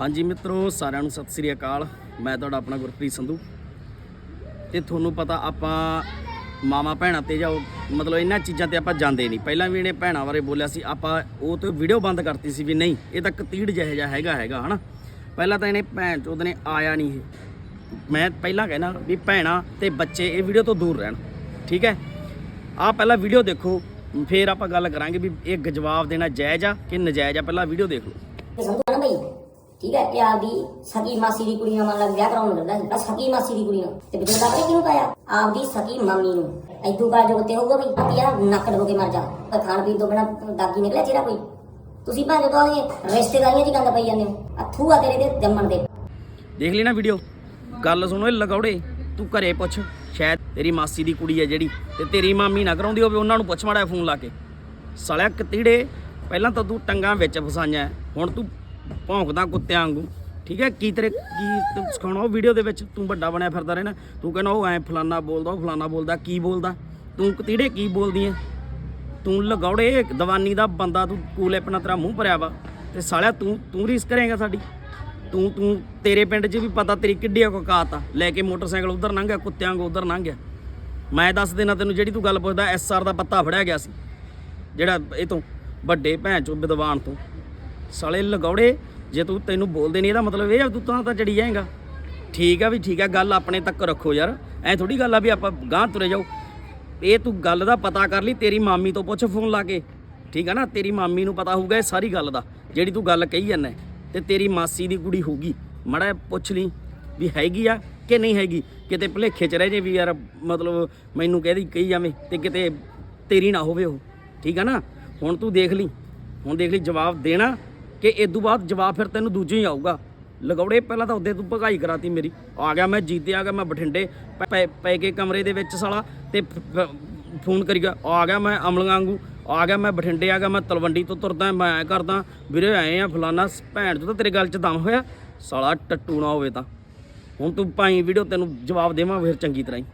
ਹਾਂਜੀ ਮਿੱਤਰੋ, ਸਾਰਿਆਂ ਨੂੰ ਸਤਿ ਸ੍ਰੀ ਅਕਾਲ। ਮੈਂ ਤੁਹਾਡਾ ਆਪਣਾ ਗੁਰਪ੍ਰੀਤ ਸੰਧੂ। ਤੇ ਤੁਹਾਨੂੰ ਪਤਾ ਆਪਾਂ ਮਾਮਾ ਭੈਣਾਂ ਤੇ ਜਾਓ ਮਤਲਬ ਇਹਨਾਂ ਚੀਜ਼ਾਂ ਤੇ ਆਪਾਂ ਜਾਂਦੇ ਨਹੀਂ। ਪਹਿਲਾਂ ਵੀ ਇਹਨੇ ਭੈਣਾਂ ਬਾਰੇ ਬੋਲਿਆ ਸੀ, ਆਪਾਂ ਉਹ ਤੇ ਵੀਡੀਓ ਬੰਦ ਕਰਤੀ ਸੀ ਵੀ ਨਹੀਂ, ਇਹ ਤਾਂ ਕਤੀੜ ਜਿਹੇ ਜਿਹਾ ਹੈਗਾ ਹੈਗਾ, ਹਨਾ? ਪਹਿਲਾਂ ਤਾਂ ਇਹਨੇ ਭੈਣ ਚੋਦ ਨੇ ਆਇਆ ਨਹੀਂ ਇਹ। ਮੈਂ ਪਹਿਲਾਂ ਕਹਿਣਾ ਵੀ ਭੈਣਾਂ ਤੇ ਬੱਚੇ, ਇਹ ਵੀਡੀਓ ਤੋਂ ਦੂਰ ਰਹਿਣ, ਠੀਕ ਹੈ? ਆ ਪਹਿਲਾਂ ਵੀਡੀਓ ਦੇਖੋ, ਫੇਰ ਆਪਾਂ ਗੱਲ ਕਰਾਂਗੇ ਵੀ ਇਹ ਜਵਾਬ ਦੇਣਾ ਜਾਇਜ਼ ਆ ਕਿ ਨਜਾਇਜ਼ ਆ, ਪਹਿਲਾਂ ਵੀਡੀਓ ਦੇਖ ਲਓ। ਠੀਕ ਹੈ ਇਹ ਆਪਦੀ ਸਕੀ ਮਾਸੀ ਦੀ ਕੁੜੀ ਨਾਲ ਮੰਨ ਲਾ ਵਿਆਹ ਕਰਾਉਣ ਲੱਗਾ ਸੀ। ਸਕੀ ਮਾਸੀ ਦੀ ਕੁੜੀ ਨਾਲ ਤੇ ਬਿਜਲ ਦਾ ਕਿਹਨੂੰ ਪਾਇਆ? ਆਪਦੀ ਸਕੀ ਮਾਮੀ ਨੂੰ। ਐਦੂ ਕਾ ਜੋ ਤੇ ਹੋਊਗਾ ਬਈ ਪਤੀਆ ਨੱਕ ਡਬੋ ਕੇ ਮਰ ਜਾ। ਪਰ ਖਾਣ ਪੀਣ ਤੋਂ ਬਿਨਾ ਦਾਗੀ ਨਿਕਲਿਆ ਜਿਹੜਾ ਕੋਈ? ਤੁਸੀਂ ਭਾਵੇਂ ਜਦੋਂ ਇਹ ਰਿਸ਼ਤੇਦਾਰੀਆਂ ਦੀ ਗੱਲ ਪਈ ਜਾਂਦੇ ਹੋ। ਅਥੂ ਆ ਤੇਰੇ ਦੇ ਜੰਮਣ ਦੇ। ਦੇਖ ਲਈ ਵੀਡੀਓ। ਗੱਲ ਸੁਣੋ ਇਹ ਲਗੌੜੇ। ਤੂੰ ਘਰੇ ਪੁੱਛ, ਸ਼ਾਇਦ ਤੇਰੀ ਮਾਸੀ ਦੀ ਕੁੜੀ ਹੈ ਜਿਹੜੀ। ਤੇ ਤੇਰੀ ਮਾਮੀ ਨਾ ਕਰਾਉਂਦੀ ਹੋਵੇ, ਉਹਨਾਂ ਨੂੰ ਪੁੱਛ ਮਾੜਾ ਫੋਨ ਲਾ ਕੇ। ਸਾਲਿਆ, ਕਤੀੜੇ, ਪਹਿਲਾਂ ਤਾਂ ਤੂੰ ਟੰਗਾਂ ਵਿੱਚ ਫਸਾਈਆਂ। ਹੁਣ ਤੂੰ ਭੌਂਕਦਾ ਕੁੱਤਿਆਂ ਵਾਂਗੂ। ਠੀਕ ਹੈ? ਕੀ ਤੇਰੇ ਕੀ ਸਿਖਾਉਣਾ ਉਹ ਵੀਡੀਓ ਦੇ ਵਿੱਚ? ਤੂੰ ਵੱਡਾ ਬਣਿਆ ਫਿਰਦਾ ਰਹਿਣਾ। ਤੂੰ ਕਹਿੰਦਾ ਉਹ ਐ ਫਲਾਨਾ ਬੋਲਦਾ, ਉਹ ਫਲਾਨਾ ਬੋਲਦਾ, ਕੀ ਬੋਲਦਾ? ਤੂੰ ਕਤੀੜੇ ਕੀ ਬੋਲਦੀ ਐ? ਤੂੰ ਲਗੌੜੇ ਦੀਵਾਨੀ ਦਾ ਬੰਦਾ, ਤੂੰ ਕੂਲੇ ਆਪਣਾ ਤੇਰਾ ਮੂੰਹ ਭਰਿਆ ਵਾ। ਤੇ ਸਾਲਿਆ, ਤੂੰ ਤੂੰ ਰਿਸਕ ਕਰੇਗਾ ਸਾਡੀ। ਤੂੰ ਤੂੰ ਤੇਰੇ ਪਿੰਡ 'ਚ ਵੀ ਪਤਾ ਤੇਰੀ ਕਿੱਡੀ ਔਕਾਤ ਆ। ਲੈ ਕੇ ਮੋਟਰਸਾਈਕਲ ਉਧਰ ਲੰਘਿਆ ਕੁੱਤਿਆਂ ਕੋ ਉਧਰ ਲੰਘਿਆ ਮੈਂ ਦੱਸ ਦੇਣਾ ਤੈਨੂੰ ਜਿਹੜੀ ਤੂੰ ਗੱਲ ਪੁੱਛਦਾ ਐਸਆਰ ਦਾ ਪੱਤਾ ਫੜਿਆ ਗਿਆ ਸੀ। ਜਿਹੜਾ ਇਹ ਤੋਂ ਵੱਡੇ ਭੈਣ 'ਚੋਂ ਵਿਦਵਾਨ ਤੋਂ। ਸਾਲੇ ਲਗੌੜੇ, ਜੇ ਤੂੰ ਤੈਨੂੰ ਬੋਲਦੇ ਨਹੀਂ, ਇਹਦਾ ਮਤਲਬ ਇਹ ਆ ਤੂੰ ਤਾਂ ਤਾਂ ਚੜੀ ਜਾਏਗਾ। ਠੀਕ ਆ ਵੀ, ਠੀਕ ਆ, ਗੱਲ ਆਪਣੇ ਤੱਕ ਰੱਖੋ ਯਾਰ। ਐ ਥੋੜੀ ਗੱਲ ਆ ਵੀ ਆਪਾਂ ਗਾਂਹ ਤੁਰੇ ਜਾਓ। ਇਹ ਤੂੰ ਗੱਲ ਦਾ ਪਤਾ ਕਰ ਲਈ, ਤੇਰੀ ਮਾਮੀ ਤੋਂ ਪੁੱਛ ਫੋਨ ਲਾ ਕੇ। ਠੀਕ ਆ ਨਾ, ਤੇਰੀ ਮਾਮੀ ਨੂੰ ਪਤਾ ਹੋਊਗਾ ਇਹ ਸਾਰੀ ਗੱਲ ਦਾ, ਜਿਹੜੀ ਤੂੰ ਗੱਲ ਕਹੀ ਜਾਂਦਾ ਤੇ ਤੇਰੀ ਮਾਸੀ ਦੀ ਕੁੜੀ ਹੋਊਗੀ। ਮੜਾ ਪੁੱਛ ਲਈ ਵੀ ਹੈਗੀ ਆ ਕਿ ਨਹੀਂ ਹੈਗੀ। ਕਿਤੇ ਭੁਲੇਖੇ ਚ ਰਹਿ ਜੇ ਵੀ ਯਾਰ, ਮਤਲਬ ਮੈਨੂੰ ਕਹਦੀ ਕਹੀ ਜਾਵੇਂ, ਤੇ ਕਿਤੇ ਤੇਰੀ ਨਾ ਹੋਵੇ ਉਹ। ਠੀਕ ਆ ਨਾ, ਹੁਣ ਤੂੰ ਦੇਖ ਲਈ। ਹੁਣ ਦੇਖ ਲਈ ਜਵਾਬ ਦੇਣਾ ਕਿ ਇਸ ਤੋਂ ਬਾਅਦ ਜਵਾਬ ਫਿਰ ਤੈਨੂੰ ਦੂਜੇ ਹੀ ਆਊਗਾ। ਲਗੌੜੇ ਪਹਿਲਾਂ ਤਾਂ ਉਹਦੇ ਤੂੰ ਭਗਾਈ ਕਰਾਤੀ ਮੇਰੀ। ਆ ਗਿਆ ਮੈਂ ਜੀਤੇ, ਆ ਗਿਆ ਮੈਂ ਬਠਿੰਡੇ, ਪੈ- ਪੈ ਪੈ ਕੇ ਕਮਰੇ ਦੇ ਵਿੱਚ ਸਾਲਾ ਤੇ ਫੋਨ ਕਰੀ ਗਿਆ। ਆ ਗਿਆ ਮੈਂ ਅਮਲੀਆਂ ਵਾਂਗੂ, ਆ ਗਿਆ ਮੈਂ ਬਠਿੰਡੇ, ਆ ਗਿਆ ਮੈਂ ਤਲਵੰਡੀ ਤੋਂ ਤੁਰਦਾ, ਮੈਂ ਐ ਕਰਦਾ, ਵੀਰੇ ਆਏ ਆ ਫਲਾਨਾ ਭੈਣ ਚੋਂ ਤਾਂ ਤੇਰੇ ਗੱਲ 'ਚ ਦਮ ਹੋਇਆ। ਸਾਲਾ ਟੱਟੂ ਨਾ ਹੋਵੇ ਤਾਂ। ਹੁਣ ਤੂੰ ਭਾਈ ਵੀਡੀਓ ਤੈਨੂੰ ਜਵਾਬ ਦੇਵਾਂ, ਫਿਰ ਚੰਗੀ ਤਰ੍ਹਾਂ ਹੀ।